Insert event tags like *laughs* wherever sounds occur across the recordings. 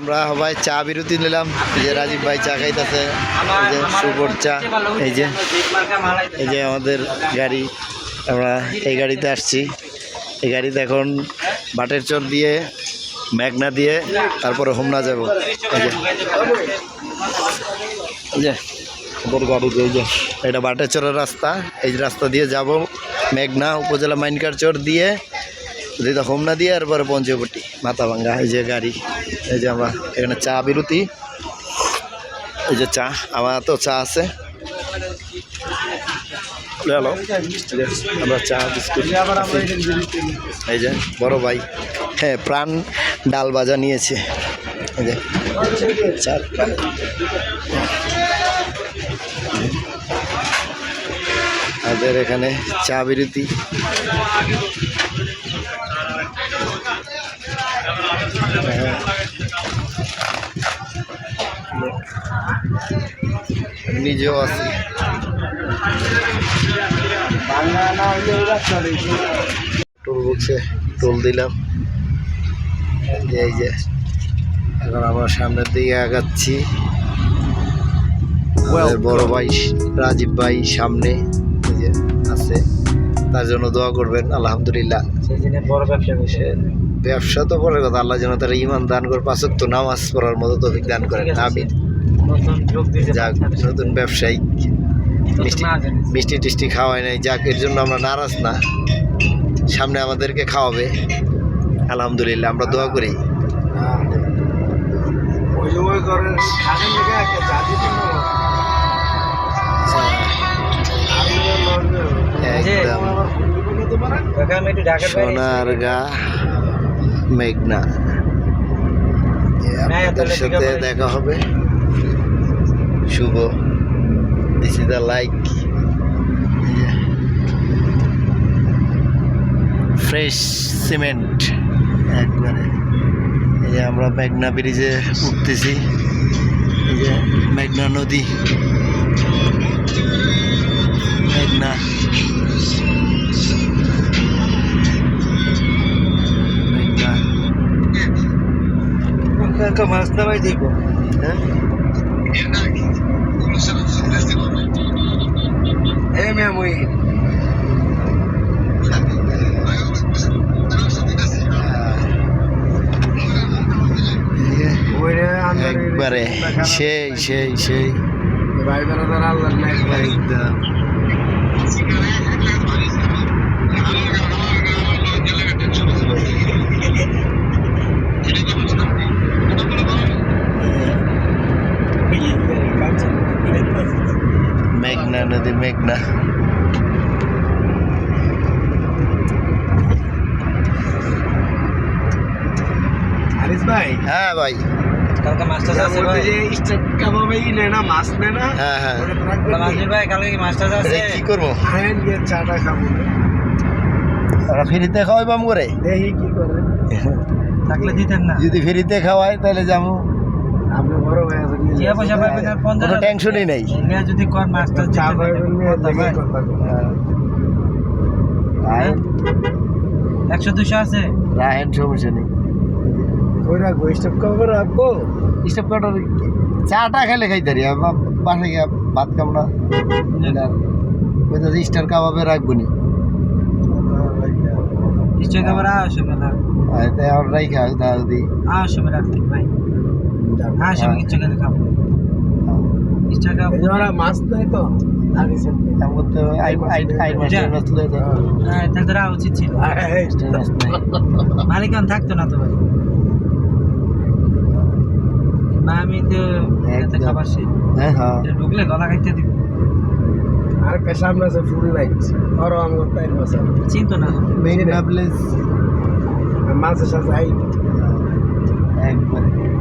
আমরা সবাই চা বিরতি নিলাম। এই যে রাজীব ভাই চা খাইতেছে, এই যে সুপর চা, এই যে এই যে আমাদের গাড়ি। আমরা এই গাড়িতে আসছি। এই গাড়িতে এখন বাটের চর দিয়ে, মেঘনা দিয়ে, তারপরে হোমনা যাব। এই যে এই যে ওদের যে, এটা বাটের চরের রাস্তা। এই রাস্তা দিয়ে যাব, মেঘনা উপজেলা মাইনকার চর দিয়ে হোমনা দিয়ে এরপরে পঞ্চবটি মাথা ভাঙ্গা এই যে গাড়ি এই যে আমরা এখানে চা বিরতি। এই যে চা আমার তো চা আছে। হ্যালো আমরা চা বিস্কুট। এই যে বড় ভাই হ্যাঁ প্রাণ ডাল ভাজা নিয়েছে। এই যে চা। আমাদের এখানে চা বিরতি। নিজেও আছি। টোল বক্সে টোল দিলাম। এই যে, এখন আমরা সামনের দিকে আগাচ্ছি। বড় ভাই রাজীব ভাই সামনে আছে। তার জন্য দোয়া করবেন আলহামদুলিল্লাহ। বড় ব্যবসা ব্যবসা তো পরের কথা আল্লাহ যেন তারা ইমান দান করে পাঁচক তো নামাজ পড়ার মতো তৌফিক দান করেন আমি যাক নতুন ব্যবসায়িক মিষ্টি মিষ্টি টিষ্টি খাওয়াই নাই যাক এর জন্য আমরা নারাজ না। সামনে আমাদেরকে খাওয়াবে। আলহামদুলিল্লাহ আমরা দোয়া করি। সোনার গা। মেঘনা হ্যাঁ, আপনাদের সাথে দেখা হবে। শুভ। This is the like fresh cement একবারে। এই যে আমরা মেঘনা ব্রিজে উঠতেছি। এই যে মেঘনা নদী। নামাই দিব। হ্যাঁ? এ ম্যাম ওই ওইরে একবারে সেই সেই সেই। ভাই বেড়াদার আল্লাহ নাই হারিস ভাই? হ্যাঁ ভাই। কালকে মাস্টার আছে ভাই। যে স্টেট কাবাবে ই নেনা মাছ নেনা হ্যাঁ হ্যাঁ। মাসুদ ভাই কালকে কি মাস্টার আছে? কি করব? আইন গিয়ে চাটা খাব। ওরা ফ্রিতে খাওয়াই বাম করে? দেখি কি করে। *laughs* থাকলে দিতেন না। যদি ফ্রিতে খাওয়াই তাহলে যাব। আপনি বড় ভাই আছেন টিয়া পয়সা পাবেন পঞ্চাশ কোনো টেনশনই নেই। যদি কর মাস্টার চা পাবেন হ্যাঁ। একশো দুশো আছে। রাহেন সমস্যা নেই। ওই রাখব স্টপ কভার রাখব। স্টেপ কাটার চাটা খেলে খাইতে পারি বাসে গিয়ে ভাত খাম না। কইতাছে স্টার কাবাবে রাখব নি। কভার আড়াইশো মেলা আর তাই আর রাইখা দাও দি। মেলা আড়াইশো মেলা কিচ্ছু খেলে খাব কভার মাছ নাই তো। আমার হ্যাঁ রাখা উচিত ছিল। স্টেটাস নাই মালিক থাকতো না তো ভাই। আমি তো খাবার সে হ্যাঁ হ্যাঁ। ঢুকলে গলা খাইতে দিব। আর পেশাব না ফুল লাইট আর আমার টাইম আছে চিনতো না। মেঘনা প্লেস মাছের সাথে আই। একবারে হ্যাঁ।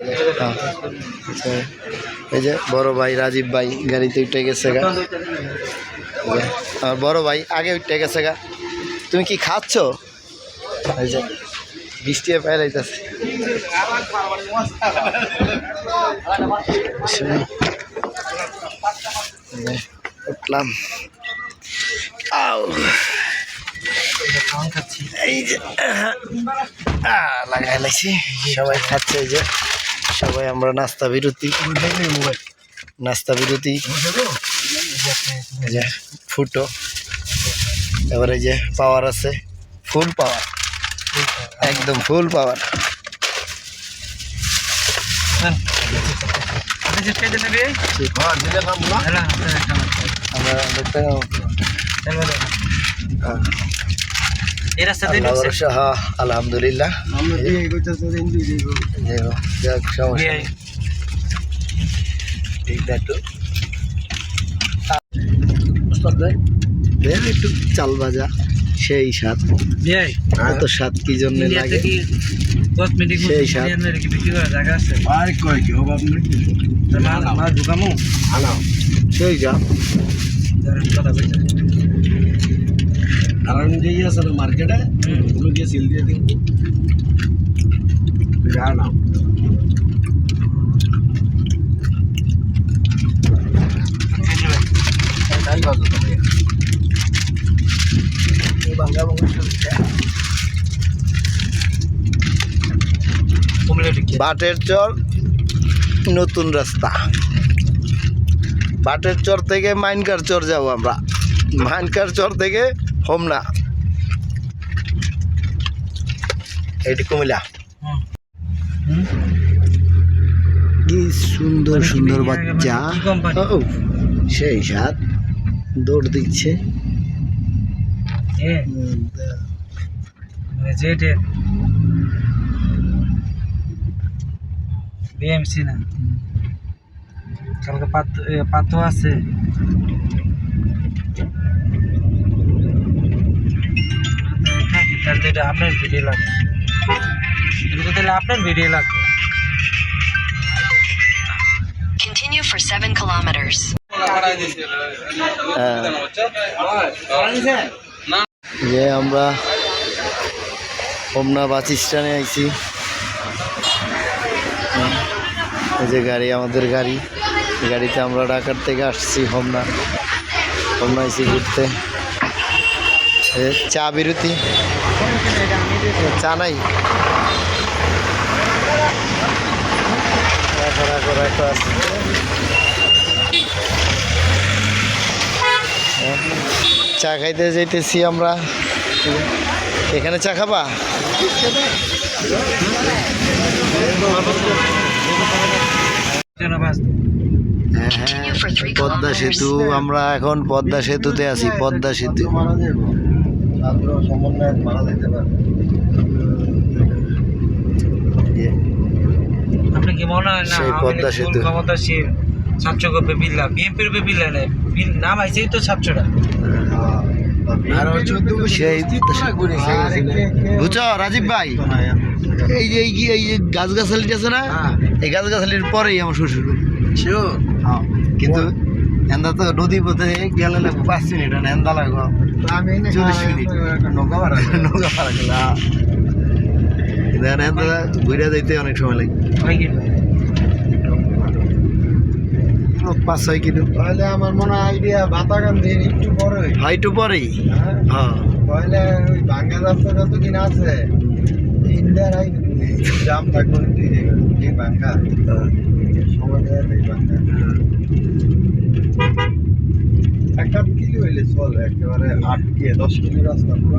আচ্ছা, এই যে বড় ভাই রাজীব ভাই গাড়িতে উঠে গেছে গা। আমার বড় ভাই আগে উঠে গেছে গা। তুমি কি খাচ্ছ? এই যে, বৃষ্টি ফেলাইতেছে উঠলাম। আও এই যে লাগাই লাইছি। সবাই খাচ্ছে এই যে। সবাই আমরা নাস্তা বিরতি। নাস্তা বিরতি। ফুটো। এবারে যে পাওয়ার আছে। ফুল পাওয়ার একদম ফুল পাওয়ার আমরা দেখতে আলহামদুলিল্লাহ। একটু চাল ভাজা সেই স্বাদ। বিআই এত স্বাদ কি জন্য লাগে? সেই স্বাদ। আর কয় কি ঢুকামো? সেই কথা বলতে কারণ যে আছে না মার্কেটে হুম ওগুলো গিয়ে সিল দিয়ে দিন আনাও তাই কত তুমি বাংলা বাংলা কুমলে ঢুকে বাটের চর নতুন রাস্তা বাটের চর থেকে মাইনকার চর যাব আমরা মাইনকার চর থেকে হোমনা এইটি কুমিল্লা। কি সুন্দর সুন্দর বাচ্চা। সেই সাত। দৌড় দিচ্ছে। মানে বিএমসি না? কালকে পাত পাতো আছে। তাহলে তো এটা আপনার ভিডিও লাগবে। এটা তো তাহলে আপনার ভিডিও লাগবে। Continue for 7 kilometers. হ্যাঁ। যে আমরা হোমনা বাস স্ট্যান্ডে আইছি। এই যে গাড়ি আমাদের গাড়ি। গাড়িতে আমরা ঢাকার থেকে আসছি হোমনা। হোমনা আইছি ঘুরতে। চা বিরতি। চা নাই। চা খাইতে যাইতেছি আমরা। এখানে চা খাবা? পদ্মা সেতু আমরা এখন পদ্মা সেতুতে আছি পদ্মা সেতু। ছাত্র সমন্বয় মারা যেতে পারে। আপনি কি মনে হয় না পদ্মা সেতু। বিল্লা বিএনপির বিল্লা নেই বিল নাম তো ছাত্ররা। বুঝছ রাজীব ভাই? এই যে এই যে এই যে গাছ গাছালিটা আছে না? হ্যাঁ। এই গাছ গাছালির পরেই আমার শ্বশুর। হ্যাঁ কিন্তু এন্দা তো নদী পথে গেলে লাগবে পাঁচ মিনিট আর এন্দা লাগবে। আমি চল্লিশ মিনিট। নৌকা মারা নৌকা পারা গেল দেখেন এন্দা ঘুরে যাইতে অনেক সময় লাগে। পাঁচ ছয় কিলো। তাহলে আমার মনে হয় আইডিয়া বাতাগান দিয়ে একটু বড় হাইটু পরেই। হ্যাঁ। তাহলে ওই বাঙ্গা রাস্তা যত কিনা আছে ইন্ডিয়ার আই জাম থাকবে এই বাঙ্গা সময় দেয় এই বাঙ্গা একটা কিলো হইলে চল একেবারে আট কিলো দশ কিলো রাস্তা পুরো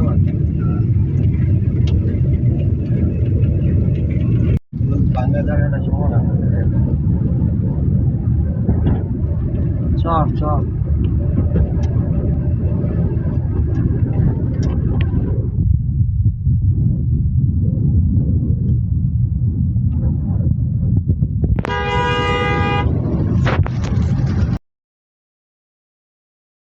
বাঙ্গা জায়গাটা সমান চল চল।